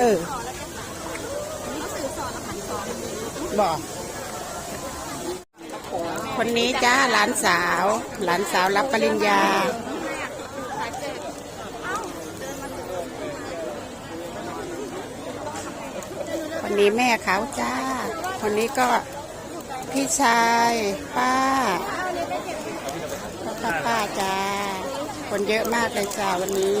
ออบอกคนนี้จ้าหลานสาว หลานสาวรับปริญญาคนนี้แม่เขาจ้า คนนี้ก็พี่ชาย ป้าป้าป้าจ้า คนเยอะมากเลยจ้าวันนี้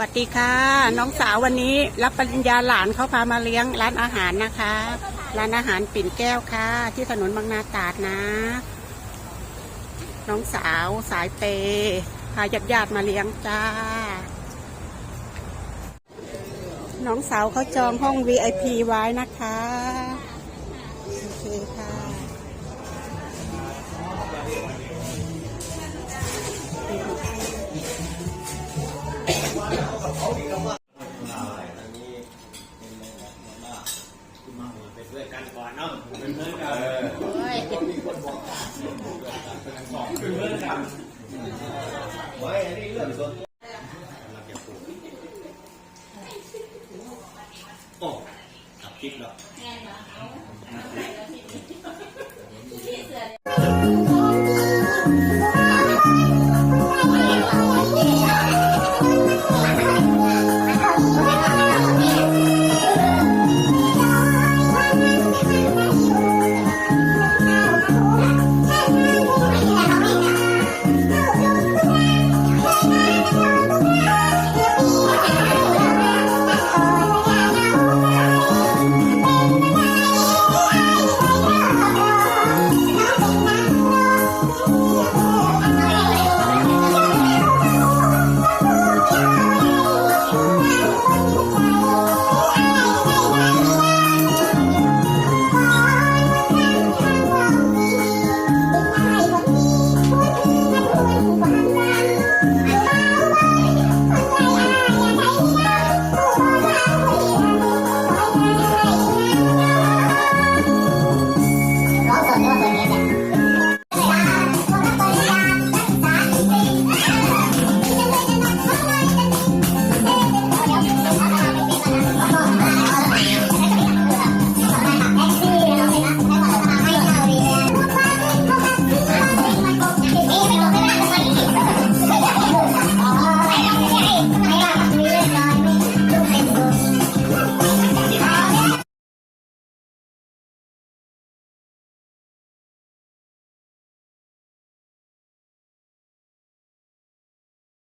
วัสดีค่ะ น้องสาววันนี้รับปริญญาหลานเขาพามาเลี้ยงร้านอาหารนะคะ ร้านอาหารปิ่นแก้วค่ะ ที่ถนนบางนาตราดนะ น้องสาวสายเปพาญาติญาติมาเลี้ยงจ้า น้องสาวเขาจองห้อง VIP ไว้นะคะ โอเคค่ะ ไว้อันนี้เรื่องส่วน